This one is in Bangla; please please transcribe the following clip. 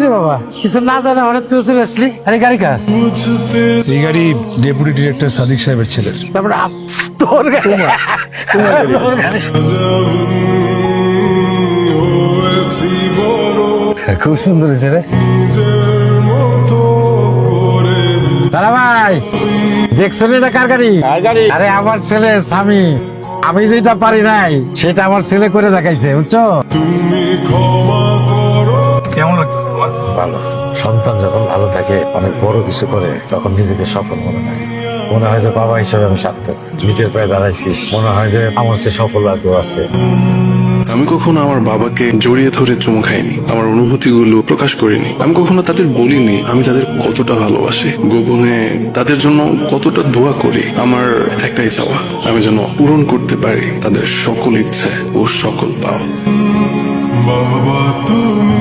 কিরে বাবা? কিছু না জানা হঠাৎ তুই চলে আসলি? আরে গাড়ি কার? এই গাড়ি ডেপুটি ডিরেক্টর সাদিক সাহেবের ছেলের। তারপরে আপ- তোর গাড়ি। তোর গাড়ি। খুব সুন্দর হয়েছে রে। দাদা ভাই দেখছ না এটা কার গাড়ি? আরে আমার ছেলে স্বামী। আমি যেটা পারি নাই সেটা আমার ছেলে করে দেখাইছে বুঝছ? কেমন লাগছে তোমার ভালো। সন্তান যখন ভালো থাকে অনেক বড় কিছু করে তখন নিজেকে সফল মনে হয়। মনে হয় যে বাবা হিসেবে আমি সার্থক। নিজের পায়ে দাঁড়াইছিস মনে হয় যে আমার সে সফল আর কেউ আছে। আমি কখনো আমার বাবাকে জড়িয়ে ধরে চুমু খাইনি। আমার অনুভূতিগুলো প্রকাশ করিনি। আমি কখনো তাদের বলিনি আমি তাদের কতটা ভালোবাসি। গোপনে তাদের জন্য কতটা দোয়া করি আমার একটাই চাওয়া। আমি যেন পূরণ করতে পারি তাদের সকল ইচ্ছে ও সকল পাওয়া। বাবা তুমি